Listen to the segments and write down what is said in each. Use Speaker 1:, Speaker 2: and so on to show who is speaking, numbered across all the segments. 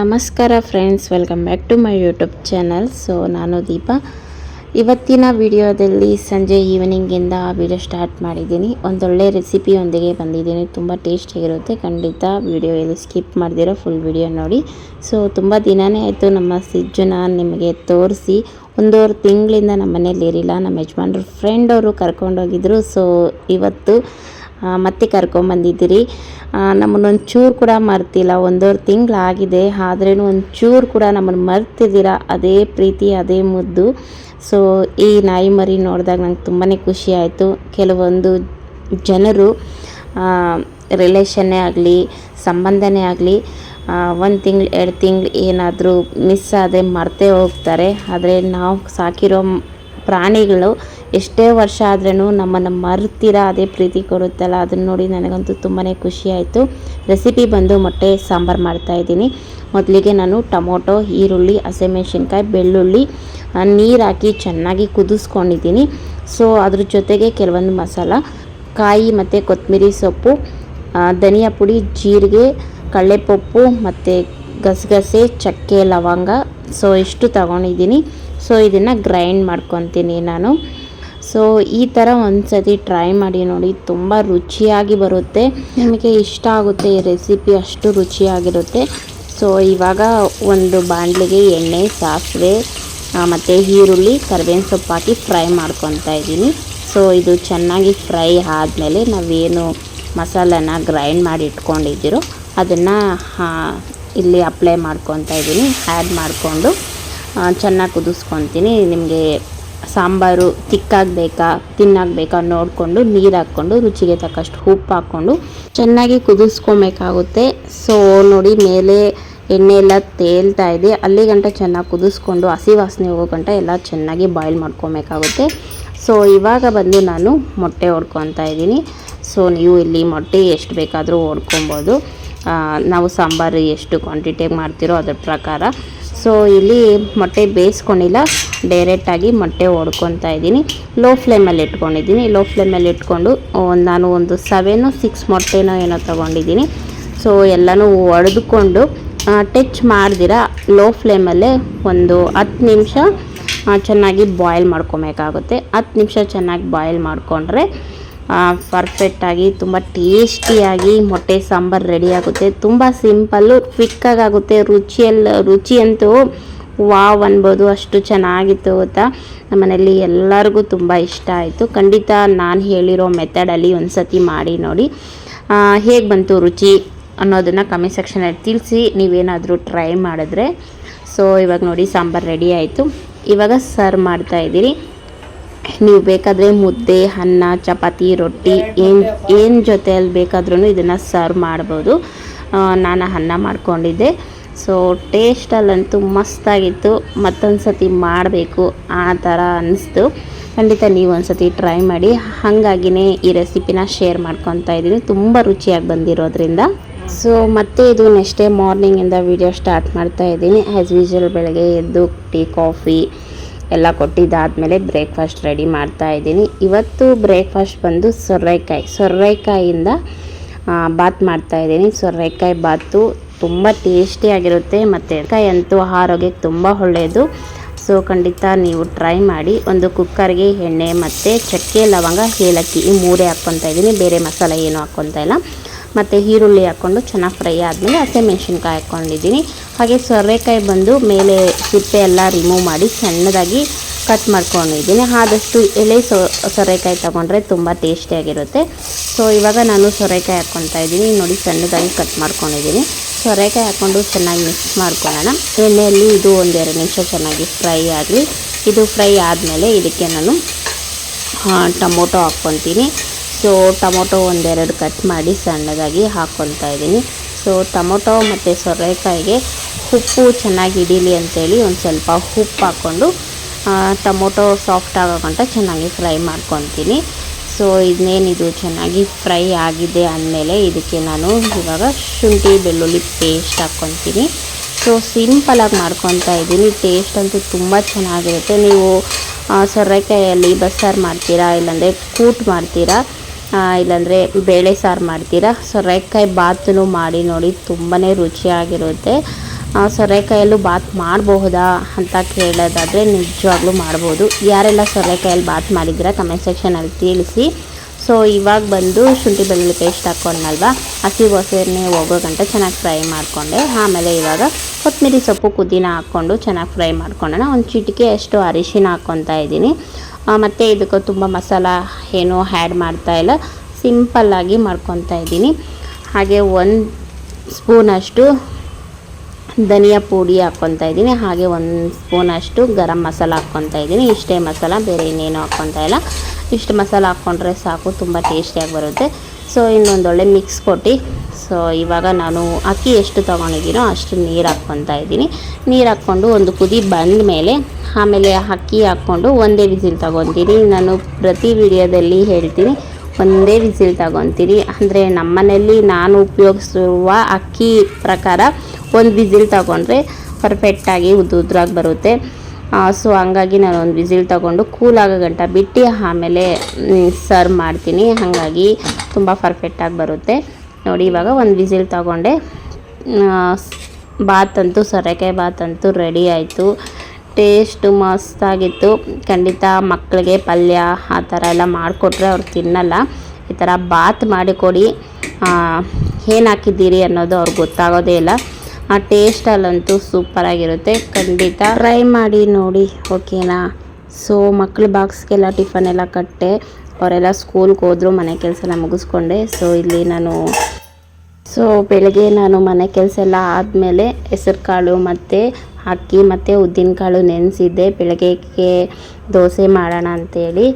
Speaker 1: ನಮಸ್ಕಾರ friends welcome back to my YouTube channel. So ನಾನು ದೀಪ. ಇವತ್ತಿನ ವಿಡಿಯೋದಲ್ಲಿ ಸಂಜೆ ಈವ್ನಿಂಗಿಂದ ವಿಡಿಯೋ ಸ್ಟಾರ್ಟ್ ಮಾಡಿದ್ದೀನಿ. ಒಂದೊಳ್ಳೆ ರೆಸಿಪಿಯೊಂದಿಗೆ ಬಂದಿದ್ದೀನಿ. ತುಂಬ ಟೇಸ್ಟಿಯಾಗಿರುತ್ತೆ ಖಂಡಿತ ವಿಡಿಯೋ ಇಲ್ಲಿ ಸ್ಕಿಪ್ ಮಾಡಿದಿರೋ ಫುಲ್ ವಿಡಿಯೋ ನೋಡಿ. ಸೊ ತುಂಬ ದಿನವೇ ಆಯಿತು ನಮ್ಮ ಸಿಜ್ಜುನ ನಿಮಗೆ ತೋರಿಸಿ. ಒಂದೂವರೆ ತಿಂಗಳಿಂದ ನಮ್ಮ ಮನೇಲಿ ಇರಿಲ್ಲ ನಮ್ಮ ಯಜಮಾನ್ರು ಫ್ರೆಂಡ್ ಅವರು ಕರ್ಕೊಂಡೋಗಿದ್ರು. ಸೊ ಇವತ್ತು ಆ, ಮತ್ತೆ ಕರ್ಕೊಂಬಂದಿದ್ದೀರಿ ಚೂರು ಕೂಡ ಮರ್ತಿಲ್ಲ. ಒಂದೂವರೆ ತಿಂಗಳಾಗಿದೆ. ಆದ್ರೂ ಒಂದು ಚೂರು ಕೂಡ ನಮ್ಮನ್ನು ಮರ್ತಿದ್ದೀರ? ಅದೇ ಪ್ರೀತಿ, ಅದೇ ಮುದ್ದು. ಸೊ ಈ ನಾಯಿ ಮರಿ ನೋಡಿದಾಗ ನಂಗೆ ತುಂಬಾ ಖುಷಿ ಆಯಿತು. ಕೆಲವೊಂದು ಜನರು ರಿಲೇಷನ್ನೇ ಆಗಲಿ, ಸಂಬಂಧನೇ ಆಗಲಿ ಒಂದು ತಿಂಗಳು, ಎರಡು ತಿಂಗಳು ಏನಾದರೂ ಮಿಸ್ ಆದರೆ ಮರ್ತೇ ಹೋಗ್ತಾರೆ. ಆದರೆ ನಾವು ಸಾಕಿರೋ ಪ್ರಾಣಿಗಳು ಎಷ್ಟೇ ವರ್ಷ ಆದ್ರೂ ನಮ್ಮನ್ನು ಮರ್ತಿರ, ಅದೇ ಪ್ರೀತಿ ಕೊಡುತ್ತಲ್ಲ, ಅದನ್ನು ನೋಡಿ ನನಗಂತೂ ತುಂಬಾ ಖುಷಿ ಆಯಿತು. ರೆಸಿಪಿ ಬಂದು ಮೊಟ್ಟೆ ಸಾಂಬಾರು ಮಾಡ್ತಾಯಿದ್ದೀನಿ ಮೊದಲಿಗೆ ನಾನು ಟೊಮೊಟೊ, ಈರುಳ್ಳಿ, ಹಸಿಮೆಣ್ಸಿನ್ಕಾಯಿ, ಬೆಳ್ಳುಳ್ಳಿ ನೀರು ಹಾಕಿ ಚೆನ್ನಾಗಿ ಕುದಿಸ್ಕೊಂಡಿದ್ದೀನಿ. ಸೊ ಅದ್ರ ಜೊತೆಗೆ ಕೆಲವೊಂದು ಮಸಾಲ, ಕಾಯಿ ಮತ್ತು ಕೊತ್ತಂಬರಿ ಸೊಪ್ಪು ಧನಿಯಾ ಪುಡಿ, ಜೀರಿಗೆ, ಕಳ್ಳೆಪಪ್ಪು ಮತ್ತು ಗಸಗಸೆ, ಚಕ್ಕೆ, ಲವಂಗ. ಸೊ ಇಷ್ಟು ತಗೊಂಡಿದ್ದೀನಿ. ಸೊ ಇದನ್ನು ಗ್ರೈಂಡ್ ಮಾಡ್ಕೊತೀನಿ ನಾನು. ಸೊ ಈ ಥರ ಒಂದು ಸತಿ ಟ್ರೈ ಮಾಡಿ ನೋಡಿ, ತುಂಬ ರುಚಿಯಾಗಿ ಬರುತ್ತೆ. ನಿಮಗೆ ಇಷ್ಟ ಆಗುತ್ತೆ ಈ ರೆಸಿಪಿ ಅಷ್ಟು ರುಚಿಯಾಗಿರುತ್ತೆ. ಸೊ ಇವಾಗ ಒಂದು ಬಾಣಲಿಗೆ ಎಣ್ಣೆ, ಸಾಸಿವೆ ಮತ್ತು ಈರುಳ್ಳಿ, ಕರ್ಬೇವಿನ ಸೊಪ್ಪು ಹಾಕಿ ಫ್ರೈ ಮಾಡ್ಕೊತಾ ಇದ್ದೀನಿ. ಸೊ ಇದು ಚೆನ್ನಾಗಿ ಫ್ರೈ ಆದಮೇಲೆ ನಾವೇನು ಮಸಾಲನ ಗ್ರೈಂಡ್ ಮಾಡಿ ಇಟ್ಕೊಂಡಿದ್ದೀರೋ ಅದನ್ನು ಇಲ್ಲಿ ಅಪ್ಲೈ ಮಾಡ್ಕೊತಾ ಇದ್ದೀನಿ. ಆ್ಯಡ್ ಮಾಡಿಕೊಂಡು ಚೆನ್ನಾಗಿ ಕುದಿಸ್ಕೊತೀನಿ. ನಿಮಗೆ ಸಾಂಬಾರು ತಿಕ್ಕಾಗಬೇಕಾ, ತಿನ್ನಾಗಬೇಕಾ ನೋಡಿಕೊಂಡು ನೀರು ಹಾಕ್ಕೊಂಡು ರುಚಿಗೆ ತಕ್ಕಷ್ಟು ಉಪ್ಪು ಹಾಕ್ಕೊಂಡು ಚೆನ್ನಾಗಿ ಕುದಿಸ್ಕೊಬೇಕಾಗುತ್ತೆ. ಸೊ ನೋಡಿ, ಮೇಲೆ ಎಣ್ಣೆ ಎಲ್ಲ ತೇಲ್ತಾ ಇದೆ. ಅಲ್ಲಿಗಂಟ ಚೆನ್ನಾಗಿ ಕುದಿಸ್ಕೊಂಡು, ಹಸಿ ವಾಸನೆ ಹೋಗೋ ಗಂಟ ಎಲ್ಲ ಚೆನ್ನಾಗಿ ಬಾಯ್ಲ್ ಮಾಡ್ಕೊಬೇಕಾಗುತ್ತೆ. ಸೊ ಇವಾಗ ಬಂದು ನಾನು ಮೊಟ್ಟೆ ಹೊಡ್ಕೊತಾ ಇದ್ದೀನಿ. ಸೊ ನೀವು ಇಲ್ಲಿ ಮೊಟ್ಟೆ ಎಷ್ಟು ಬೇಕಾದರೂ ಹೊಡ್ಕೊಬೋದು ನಾವು ಸಾಂಬಾರು ಎಷ್ಟು ಕ್ವಾಂಟಿಟಿಯಾಗಿ ಮಾಡ್ತಿರೋ ಅದ್ರ ಪ್ರಕಾರ ಸೊ ಇಲ್ಲಿ ಮೊಟ್ಟೆ ಬೇಯಿಸ್ಕೊಂಡಿಲ್ಲ. ಡೈರೆಕ್ಟಾಗಿ ಮೊಟ್ಟೆ ಹೊಡ್ಕೊತಾ ಇದ್ದೀನಿ. ಲೋ ಫ್ಲೇಮಲ್ಲಿ ಇಟ್ಕೊಂಡಿದ್ದೀನಿ. ಲೋ ಫ್ಲೇಮಲ್ಲಿ ಇಟ್ಕೊಂಡು ನಾನು ಒಂದು ಸೆವೆನು ಸಿಕ್ಸ್ ಮೊಟ್ಟೆನೋ ಏನೋ ತೊಗೊಂಡಿದ್ದೀನಿ. ಸೊ ಎಲ್ಲನೂ ಒಡೆದುಕೊಂಡು ಟಚ್ ಮಾಡ್ದಿರ ಲೋ ಫ್ಲೇಮಲ್ಲೇ ಒಂದು ಹತ್ತು ನಿಮಿಷ ಚೆನ್ನಾಗಿ ಬಾಯ್ಲ್ ಮಾಡ್ಕೊಬೇಕಾಗುತ್ತೆ. ಹತ್ತು ನಿಮಿಷ ಚೆನ್ನಾಗಿ ಬಾಯ್ಲ್ ಮಾಡಿಕೊಂಡ್ರೆ ಪರ್ಫೆಕ್ಟಾಗಿ ತುಂಬ ಟೇಸ್ಟಿಯಾಗಿ ಮೊಟ್ಟೆ ಸಾಂಬಾರು ರೆಡಿ ಆಗುತ್ತೆ. ತುಂಬ ಸಿಂಪಲ್ಲು ಕ್ವಿಕ್ಕಾಗಿ ಆಗುತ್ತೆ ರುಚಿಯಲ್ಲಿ ರುಚಿಯಂತೂ ವಾವ್ ಅನ್ಬೋದು. ಅಷ್ಟು ಚೆನ್ನಾಗಿತ್ತು ಗೊತ್ತಾ? ನಮ್ಮ ಮನೆಯಲ್ಲಿ ಎಲ್ಲರಿಗೂ ತುಂಬ ಇಷ್ಟ ಆಯಿತು. ಖಂಡಿತ ನಾನು ಹೇಳಿರೋ ಮೆಥಡಲ್ಲಿ ಒಂದು ಸತಿ ಮಾಡಿ ನೋಡಿ. ಹೇಗೆ ಬಂತು ರುಚಿ ಅನ್ನೋದನ್ನು ಕಮೆಂಟ್ ಸೆಕ್ಷನಲ್ಲಿ ತಿಳಿಸಿ. ನೀವೇನಾದರೂ ಟ್ರೈ ಮಾಡಿದ್ರೆ. ಸೊ ಇವಾಗ ನೋಡಿ ಸಾಂಬಾರು ರೆಡಿ ಆಯಿತು. ಇವಾಗ ಸರ್ವ್ ಮಾಡ್ತಾ ಇದ್ದೀರಿ. ನೀವು ಬೇಕಾದರೆ ಮುದ್ದೆ, ಅನ್ನ, ಚಪಾತಿ, ರೊಟ್ಟಿ, ಏನು ಏನು ಜೊತೆಯಲ್ಲಿ ಬೇಕಾದ್ರೂ ಇದನ್ನು ಸರ್ವ್ ಮಾಡ್ಬೋದು. ನಾನು ಅನ್ನ ಮಾಡಿಕೊಂಡಿದ್ದೆ. ಸೊ ಟೇಸ್ಟಲ್ಲಂತೂ ಮಸ್ತಾಗಿತ್ತು ಮತ್ತೊಂದು ಸತಿ ಮಾಡಬೇಕು. ಆ ಥರ ಅನ್ನಿಸ್ತು ಖಂಡಿತ ನೀವು ಒಂದು ಸತಿ ಟ್ರೈ ಮಾಡಿ. ಹಾಗಾಗಿನೇ ಈ ರೆಸಿಪಿನ ಶೇರ್ ಮಾಡ್ಕೊತಾ ಇದ್ದೀನಿ. ತುಂಬ ರುಚಿಯಾಗಿ ಬಂದಿರೋದ್ರಿಂದ. ಸೊ ಮತ್ತೆ ಇದು ನೆಕ್ಸ್ಟ್ ಡೇ ಮಾರ್ನಿಂಗಿಂದ ವಿಡಿಯೋ ಸ್ಟಾರ್ಟ್ ಮಾಡ್ತಾ ಇದ್ದೀನಿ. ಆ್ಯಸ್ ಯೂಶುವಲ್ ಬೆಳಗ್ಗೆ ಎದ್ದು ಟೀ ಕಾಫಿ ಎಲ್ಲ ಕೊಟ್ಟಿದ್ದಾದಮೇಲೆ ಬ್ರೇಕ್ಫಾಸ್ಟ್ ರೆಡಿ ಮಾಡ್ತಾ ಇದ್ದೀನಿ. ಇವತ್ತು ಬ್ರೇಕ್ಫಾಸ್ಟ್ ಬಂದು ಸೊರ್ರೆಕಾಯಿ. ಸೊರ್ರೆಕಾಯಿಂದ ಬಾತ್ ಮಾಡ್ತಾ ಇದ್ದೀನಿ. ಸೊರ್ರೆಕಾಯಿ ಬಾತು ತುಂಬ ಟೇಸ್ಟಿಯಾಗಿರುತ್ತೆ ಮತ್ತು ಕಾಯಿ ಅಂತೂ ಆರೋಗ್ಯಕ್ಕೆ ತುಂಬ ಒಳ್ಳೆಯದು. ಸೊ, ಖಂಡಿತ ನೀವು ಟ್ರೈ ಮಾಡಿ. ಒಂದು ಕುಕ್ಕರ್ಗೆ ಎಣ್ಣೆ ಮತ್ತು ಚಕ್ಕೆ, ಲವಂಗ, ಏಲಕ್ಕಿ ಈ ಮೂರೇ ಹಾಕ್ಕೊತಾ ಇದ್ದೀನಿ. ಬೇರೆ ಮಸಾಲೆ ಏನು ಹಾಕ್ಕೊತಾ ಇಲ್ಲ. ಮತ್ತು ಈರುಳ್ಳಿ ಹಾಕ್ಕೊಂಡು ಚೆನ್ನಾಗಿ ಫ್ರೈ ಆದಮೇಲೆ ಹಸಿಮೆಣ್ಸಿನ್ಕಾಯಿ ಹಾಕ್ಕೊಂಡಿದ್ದೀನಿ ಹಾಗೆ ಸೊರೆಕಾಯಿ ಬಂದು ಮೇಲೆ ಸಿಪ್ಪೆ ಎಲ್ಲ ರಿಮೂವ್ ಮಾಡಿ ಸಣ್ಣದಾಗಿ ಕಟ್ ಮಾಡ್ಕೊಂಡಿದ್ದೀನಿ. ಆದಷ್ಟು ಎಲೆ ಸೊ ಸೊರೆಕಾಯಿ ತೊಗೊಂಡ್ರೆ ತುಂಬ ಟೇಸ್ಟಿಯಾಗಿರುತ್ತೆ ಸೊ ಇವಾಗ ನಾನು ಸೊರೆಕಾಯಿ ಹಾಕ್ಕೊತಾ ಇದ್ದೀನಿ. ನೋಡಿ ಸಣ್ಣದಾಗಿ ಕಟ್ ಮಾಡ್ಕೊಂಡಿದ್ದೀನಿ. ಸೊರೆಕಾಯಿ ಹಾಕ್ಕೊಂಡು ಚೆನ್ನಾಗಿ ಮಿಕ್ಸ್ ಮಾಡ್ಕೊಳ್ಳೋಣ. ಎಣ್ಣೆಯಲ್ಲಿ ಇದು ಒಂದೆರಡು ನಿಮಿಷ ಚೆನ್ನಾಗಿ ಫ್ರೈ ಆಗಲಿ. ಇದು ಫ್ರೈ ಆದಮೇಲೆ ಇದಕ್ಕೆ ನಾನು ಟೊಮೊಟೊ ಹಾಕ್ಕೊತೀನಿ. ಸೊ ಟೊಮೊಟೊ ಒಂದೆರಡು ಕಟ್ ಮಾಡಿ ಸಣ್ಣದಾಗಿ ಹಾಕ್ಕೊತಾ ಇದ್ದೀನಿ. ಸೊ ಟೊಮೊಟೊ ಮತ್ತು ಸೊರೆಕಾಯಿಗೆ ಉಪ್ಪು ಚೆನ್ನಾಗಿ ಹಿಡೀಲಿ ಅಂತೇಳಿ ಒಂದು ಸ್ವಲ್ಪ ಉಪ್ಪು ಹಾಕ್ಕೊಂಡು ಟೊಮೊಟೊ ಸಾಫ್ಟ್ ಆಗೋ ಚೆನ್ನಾಗಿ ಫ್ರೈ ಮಾಡ್ಕೊತೀನಿ. ಸೊ ಇದನ್ನೇನಿದು ಚೆನ್ನಾಗಿ ಫ್ರೈ ಆಗಿದೆ ಅಂದಮೇಲೆ ಇದಕ್ಕೆ ನಾನು ಇವಾಗ ಶುಂಠಿ, ಬೆಳ್ಳುಳ್ಳಿ ಪೇಸ್ಟ್ ಹಾಕ್ಕೊತೀನಿ. ಸೊ ಸಿಂಪಲಾಗಿ ಮಾಡ್ಕೊತಾ ಇದ್ದೀನಿ. ಟೇಸ್ಟ್ ಅಂತೂ ತುಂಬ ಚೆನ್ನಾಗಿರುತ್ತೆ. ನೀವು ಸೊರೆಕಾಯಲ್ಲಿ ಬಸ್ಸಾರು ಮಾಡ್ತೀರಾ, ಇಲ್ಲಾಂದರೆ ಕೂಟ್ ಮಾಡ್ತೀರಾ ಇಲ್ಲಾಂದರೆ ಬೇಳೆ ಸಾರು ಮಾಡ್ತೀರಾ, ಸೊರೆಕಾಯಿ ಬಾತನ್ನು ಮಾಡಿ ನೋಡಿ ತುಂಬಾ ರುಚಿಯಾಗಿರುತ್ತೆ. ಸೊರೆಕಾಯಲ್ಲೂ ಬಾತ್ ಮಾಡಬಹುದಾ ಅಂತ ಕೇಳೋದಾದರೆ ನಿಜವಾಗ್ಲೂ ಮಾಡ್ಬೋದು. ಯಾರೆಲ್ಲ ಸೊರೆಕಾಯಲ್ಲಿ ಬಾತ್ ಮಾಡಿದ್ದೀರಾ ಕಮೆಂಟ್ ಸೆಕ್ಷನಲ್ಲಿ ತಿಳಿಸಿ. ಸೊ ಇವಾಗ ಬಂದು ಶುಂಠಿ ಬೆಳ್ಳುಳ್ಳಿ ಪೇಸ್ಟ್ ಹಾಕ್ಕೊಂಡಲ್ವ ಹಸಿ ಒಸೆನೆ ಹೋಗೋ ಗಂಟ ಚೆನ್ನಾಗಿ ಫ್ರೈ ಮಾಡಿಕೊಂಡೆ. ಆಮೇಲೆ ಇವಾಗ ಕೊತ್ತಂಬರಿ ಸೊಪ್ಪು ಪುದೀನ ಹಾಕ್ಕೊಂಡು ಚೆನ್ನಾಗಿ ಫ್ರೈ ಮಾಡ್ಕೊಂಡೋಣ. ಒಂದು ಚಿಟಿಕೆ ಅಷ್ಟು ಅರಿಶಿನ ಹಾಕ್ಕೊತಾ ಇದ್ದೀನಿ. ಮತ್ತು ಇದಕ್ಕೆ ತುಂಬ ಮಸಾಲ ಏನೂ ಆ್ಯಡ್ ಮಾಡ್ತಾ ಇಲ್ಲ. ಸಿಂಪಲ್ಲಾಗಿ ಮಾಡ್ಕೊತಾ ಇದ್ದೀನಿ. ಹಾಗೆ ಒಂದು ಸ್ಪೂನಷ್ಟು ಧನಿಯಾ ಪುಡಿ ಹಾಕ್ಕೊತಾ ಇದ್ದೀನಿ, ಹಾಗೆ ಒಂದು ಸ್ಪೂನಷ್ಟು ಗರಂ ಮಸಾಲ ಹಾಕ್ಕೊತಾ ಇದ್ದೀನಿ. ಇಷ್ಟೇ ಮಸಾಲ, ಬೇರೆ ಇನ್ನೇನು ಹಾಕ್ಕೊತಾ ಇಲ್ಲ. ಇಷ್ಟು ಮಸಾಲ ಹಾಕ್ಕೊಂಡ್ರೆ ಸಾಕು, ತುಂಬ ಟೇಸ್ಟಿಯಾಗಿ ಬರುತ್ತೆ. ಸೊ ಇನ್ನೊಂದು ಒಳ್ಳೆ ಮಿಕ್ಸ್ ಕೊಟ್ಟು ಸೊ ಇವಾಗ ನಾನು ಅಕ್ಕಿ ಎಷ್ಟು ತೊಗೊಂಡಿದ್ದೀನೋ ಅಷ್ಟು ನೀರು ಹಾಕ್ಕೊತಾ ಇದ್ದೀನಿ. ನೀರು ಹಾಕ್ಕೊಂಡು ಒಂದು ಕುದಿ ಬಂದ ಮೇಲೆ, ಆಮೇಲೆ ಅಕ್ಕಿ ಹಾಕ್ಕೊಂಡು ಒಂದೇ ವಿಸಿಲ್ ತೊಗೊತೀನಿ. ನಾನು ಪ್ರತಿ ವಿಡಿಯೋದಲ್ಲಿ ಹೇಳ್ತೀನಿ, ಒಂದೇ ವಿಸಿಲ್ ತಗೊತೀನಿ. ಅಂದರೆ ನಮ್ಮನೆಯಲ್ಲಿ ನಾನು ಉಪಯೋಗಿಸುವ ಅಕ್ಕಿ ಪ್ರಕಾರ ಒಂದು ವಿಸಿಲ್ ತಗೊಂಡ್ರೆ ಪರ್ಫೆಕ್ಟಾಗಿ ಉದ್ದು ಉದ್ರಾಗಿ ಬರುತ್ತೆ. ಸೊ ಹಂಗಾಗಿ ನಾನು ಒಂದು ವಿಸಿಲ್ ತಗೊಂಡು ಕೂಲ್ ಆಗೋ ಗಂಟ ಬಿಟ್ಟು ಆಮೇಲೆ ಸರ್ವ್ ಮಾಡ್ತೀನಿ. ಹಾಗಾಗಿ ತುಂಬ ಪರ್ಫೆಕ್ಟಾಗಿ ಬರುತ್ತೆ. ನೋಡಿ, ಇವಾಗ ಒಂದು ವಿಸಿಲ್ ತಗೊಂಡೆ. ಬಾತ್ ಅಂತೂ ಸೊರೆಕಾಯಿ ಬಾತ್ ಅಂತೂ ರೆಡಿ ಆಯಿತು. ಟೇಸ್ಟು ಮಸ್ತಾಗಿತ್ತು ಖಂಡಿತ ಮಕ್ಕಳಿಗೆ ಪಲ್ಯ ಆ ಥರ ಎಲ್ಲ ಮಾಡಿಕೊಟ್ರೆ ಅವ್ರು ತಿನ್ನಲ್ಲ. ಈ ಥರ ಬಾತ್ ಮಾಡಿಕೊಡಿ ಏನು ಹಾಕಿದ್ದೀರಿ ಅನ್ನೋದು ಅವ್ರಿಗೆ ಗೊತ್ತಾಗೋದೇ ಇಲ್ಲ. ಆ ಟೇಸ್ಟಲ್ಲಂತೂ ಸೂಪರಾಗಿರುತ್ತೆ ಖಂಡಿತ ಟ್ರೈ ಮಾಡಿ ನೋಡಿ ಓಕೆನಾ ಸೊ ಮಕ್ಳ ಬಾಕ್ಸ್ಗೆಲ್ಲ ಟಿಫನ್ ಎಲ್ಲ ಕಟ್ಟೆ. ಅವರೆಲ್ಲ ಸ್ಕೂಲ್ಗೆ ಹೋದ್ರು, ಮನೆ ಕೆಲಸ ಎಲ್ಲ ಮುಗಿಸ್ಕೊಂಡೆ. ಸೊ ಇಲ್ಲಿ ನಾನು ಸೊ ಬೆಳಗ್ಗೆ ನಾನು ಮನೆ ಕೆಲಸ ಎಲ್ಲ ಆದಮೇಲೆ ಹೆಸರು ಕಾಳು ಮತ್ತು ಅಕ್ಕಿ ಮತ್ತು ಉದ್ದಿನಕಾಳು ನೆನೆಸಿದ್ದೆ. ಬೆಳಗ್ಗೆಗೆ ದೋಸೆ ಮಾಡೋಣ ಅಂತೇಳಿ.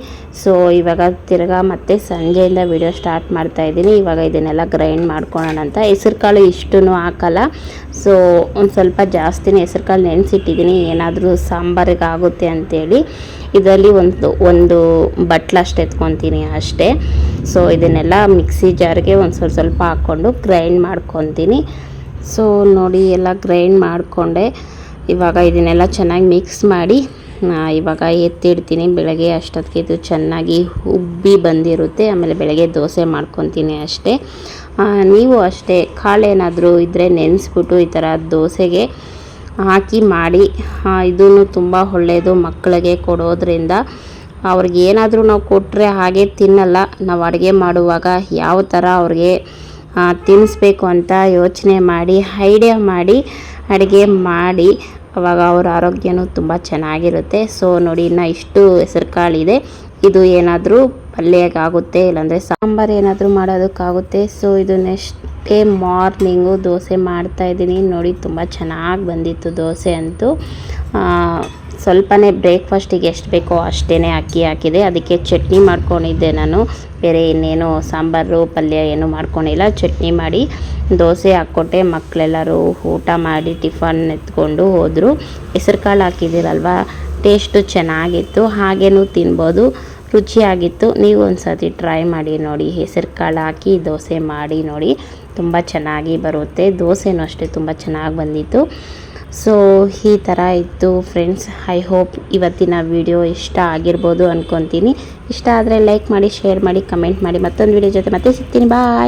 Speaker 1: ಸೊ ಇವಾಗ ತಿರ್ಗಾ ಮತ್ತೆ ಸಂಜೆಯಿಂದ ವಿಡಿಯೋ ಸ್ಟಾರ್ಟ್ ಮಾಡ್ತಾ ಇದ್ದೀನಿ. ಇವಾಗ ಇದನ್ನೆಲ್ಲ ಗ್ರೈಂಡ್ ಮಾಡ್ಕೊಳ್ಳೋಣ ಅಂತ. ಹೆಸ್ರು ಕಾಳು ಇಷ್ಟು ಹಾಕಲ್ಲ. ಸೊ ಒಂದು ಸ್ವಲ್ಪ ಜಾಸ್ತಿನೇ ಹೆಸ್ರು ಕಾಳು ನೆನೆಸಿಟ್ಟಿದ್ದೀನಿ. ಏನಾದರೂ ಸಾಂಬಾರಿಗೆ ಆಗುತ್ತೆ ಅಂತೇಳಿ. ಇದರಲ್ಲಿ ಒಂದು ಒಂದು ಬಟ್ಲಷ್ಟು ಎತ್ಕೊತೀನಿ ಅಷ್ಟೇ. ಸೊ ಇದನ್ನೆಲ್ಲ ಮಿಕ್ಸಿ ಜಾರ್ಗೆ ಒಂದು ಸ್ವಲ್ಪ ಸ್ವಲ್ಪ ಹಾಕ್ಕೊಂಡು ಗ್ರೈಂಡ್ ಮಾಡ್ಕೊತೀನಿ. ಸೊ ನೋಡಿ ಎಲ್ಲ ಗ್ರೈಂಡ್ ಮಾಡಿಕೊಂಡೆ. ಇವಾಗ ಇದನ್ನೆಲ್ಲ ಚೆನ್ನಾಗಿ ಮಿಕ್ಸ್ ಮಾಡಿ ಇವಾಗ ಎತ್ತಿಡ್ತೀನಿ. ಬೆಳಗ್ಗೆ ಅಷ್ಟೊತ್ತಿಗೆ ಇದು ಚೆನ್ನಾಗಿ ಉಬ್ಬಿ ಬಂದಿರುತ್ತೆ. ಆಮೇಲೆ ಬೆಳಗ್ಗೆ ದೋಸೆ ಮಾಡ್ಕೊತೀನಿ ಅಷ್ಟೇ. ನೀವು ಅಷ್ಟೇ ಕಾಳೇನಾದರೂ ಇದ್ದರೆ ನೆನೆಸ್ಬಿಟ್ಟು ಈ ಥರ ದೋಸೆಗೆ ಹಾಕಿ ಮಾಡಿ ಇದೂ ತುಂಬ ಒಳ್ಳೆಯದು ಮಕ್ಕಳಿಗೆ ಕೊಡೋದ್ರಿಂದ. ಅವ್ರಿಗೆ ಏನಾದರೂ ನಾವು ಕೊಟ್ಟರೆ ಹಾಗೆ ತಿನ್ನಲ್ಲ. ನಾವು ಅಡುಗೆ ಮಾಡುವಾಗ ಯಾವ ಥರ ಅವ್ರಿಗೆ ತಿನ್ನಿಸ್ಬೇಕು ಅಂತ ಯೋಚನೆ ಮಾಡಿ ಐಡಿಯಾ ಮಾಡಿ ಅಡುಗೆ ಮಾಡಿ ಅವಾಗ ಅವ್ರ ಆರೋಗ್ಯನೂ ತುಂಬ ಚೆನ್ನಾಗಿರುತ್ತೆ. ಸೊ ನೋಡಿ, ಇನ್ನು ಇಷ್ಟು ಹೆಸರು ಕಾಳಿದೆ ಇದು ಏನಾದರೂ ಪಲ್ಯಕ್ಕಾಗುತ್ತೆ ಇಲ್ಲಾಂದರೆ ಸಾಂಬಾರು ಏನಾದರೂ ಮಾಡೋದಕ್ಕಾಗುತ್ತೆ. ಸೊ ಇದು ನೆಕ್ಸ್ಟ್ ಡೇ ಮಾರ್ನಿಂಗು ದೋಸೆ ಮಾಡ್ತಾಯಿದ್ದೀನಿ ನೋಡಿ, ತುಂಬ ಚೆನ್ನಾಗಿ ಬಂದಿತ್ತು ದೋಸೆ ಅಂತೂ. ಸ್ವಲ್ಪನೇ ಬ್ರೇಕ್ಫಾಸ್ಟಿಗೆ ಎಷ್ಟು ಬೇಕೋ ಅಷ್ಟೇ ಅಕ್ಕಿ ಹಾಕಿದೆ. ಅದಕ್ಕೆ ಚಟ್ನಿ ಮಾಡ್ಕೊಂಡಿದ್ದೆ ನಾನು. ಬೇರೆ ಇನ್ನೇನು ಸಾಂಬಾರು, ಪಲ್ಯ ಏನು ಮಾಡ್ಕೊಂಡಿಲ್ಲ. ಚಟ್ನಿ ಮಾಡಿ ದೋಸೆ ಹಾಕ್ಕೊಟ್ಟೆ. ಮಕ್ಕಳೆಲ್ಲರೂ ಊಟ ಮಾಡಿ ಟಿಫನ್ ಎತ್ಕೊಂಡು ಹೋದರು. ಹೆಸರು ಕಾಳು ಹಾಕಿದ್ದೀರಲ್ವ? ಟೇಸ್ಟು ಚೆನ್ನಾಗಿತ್ತು. ಹಾಗೇನು ತಿನ್ಬೋದು. ರುಚಿಯಾಗಿತ್ತು. ನೀವು ಒಂದು ಸತಿ ಟ್ರೈ ಮಾಡಿ ನೋಡಿ. ಹೆಸರು ಕಾಳು ಹಾಕಿ ದೋಸೆ ಮಾಡಿ ನೋಡಿ. ತುಂಬ ಚೆನ್ನಾಗಿ ಬರುತ್ತೆ. ದೋಸೆನೂ ಅಷ್ಟೇ ತುಂಬ ಚೆನ್ನಾಗಿ ಬಂದಿತ್ತು. ಸೊ ಈ ಥರ ಇತ್ತು ಫ್ರೆಂಡ್ಸ್ ಐ ಹೋಪ್ ಇವತ್ತಿನ ವಿಡಿಯೋ ಇಷ್ಟ ಆಗಿರ್ಬೋದು ಅಂದ್ಕೊತೀನಿ ಇಷ್ಟ ಆದರೆ ಲೈಕ್ ಮಾಡಿ ಶೇರ್ ಮಾಡಿ ಕಮೆಂಟ್ ಮಾಡಿ. ಮತ್ತೊಂದು ವಿಡಿಯೋ ಜೊತೆ ಮತ್ತೆ ಸಿಗ್ತೀನಿ. ಬಾಯ್